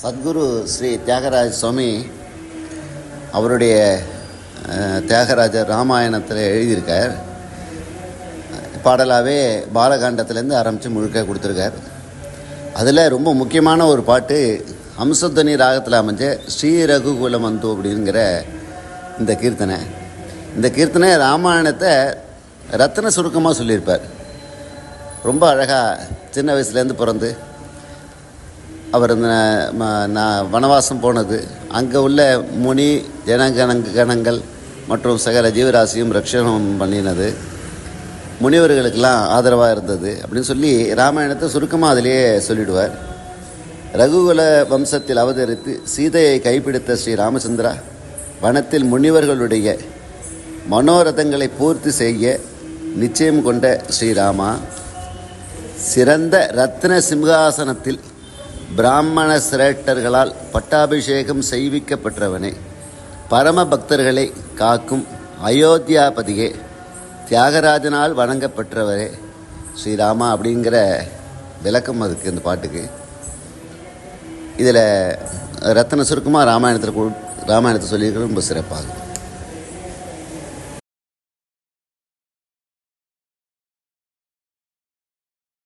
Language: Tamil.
சத்குரு ஸ்ரீ தியாகராஜ சுவாமி அவருடைய தியாகராஜர் ராமாயணத்தில் எழுதியிருக்கார். பாடலாகவே பாலகாண்டத்துலேருந்து ஆரம்பித்து முழுக்க கொடுத்துருக்கார். அதில் ரொம்ப முக்கியமான ஒரு பாட்டு அம்சத்வனி ராகத்தில் அமைஞ்ச ஸ்ரீ ரகுகுலம் வந்து அப்படிங்கிற இந்த கீர்த்தனை. இந்த கீர்த்தனை ராமாயணத்தை ரத்தன சுருக்கமாக சொல்லியிருப்பார். ரொம்ப அழகாக சின்ன வயசுலேருந்து பிறந்து அவர் இந்த நான் வனவாசம் போனது. அங்கே உள்ள முனி ஜனகணங் கணங்கள் மற்றும் சகல ஜீவராசியும் ரட்சணம் பண்ணினது. முனிவர்களுக்கெல்லாம் ஆதரவாக இருந்தது அப்படின்னு சொல்லி ராமாயணத்தை சுருக்கமாக அதிலேயே சொல்லிடுவார். ரகுகுல வம்சத்தில் அவதரித்து சீதையை கைப்பிடித்த ஸ்ரீ ராமச்சந்திரா வனத்தில் முனிவர்களுடைய மனோரதங்களை பூர்த்தி செய்ய நிச்சயம் கொண்ட ஸ்ரீராமா சிறந்த ரத்ன சிம்ஹாசனத்தில் பிராமண சிரேட்டர்களால் பட்டாபிஷேகம் செய்விக்கப்பெற்றவனே பரம பக்தர்களை காக்கும் அயோத்தியாபதியே தியாகராஜனால் வணங்கப்பெற்றவரே ஸ்ரீராமா அப்படிங்கிற விளக்கம் அதுக்கு இந்த பாட்டுக்கு. இதில் ரத்தன சுருக்கமாக ராமாயணத்தில் ராமாயணத்தை சொல்லியிருக்கிறது ரொம்ப சிறப்பாகும்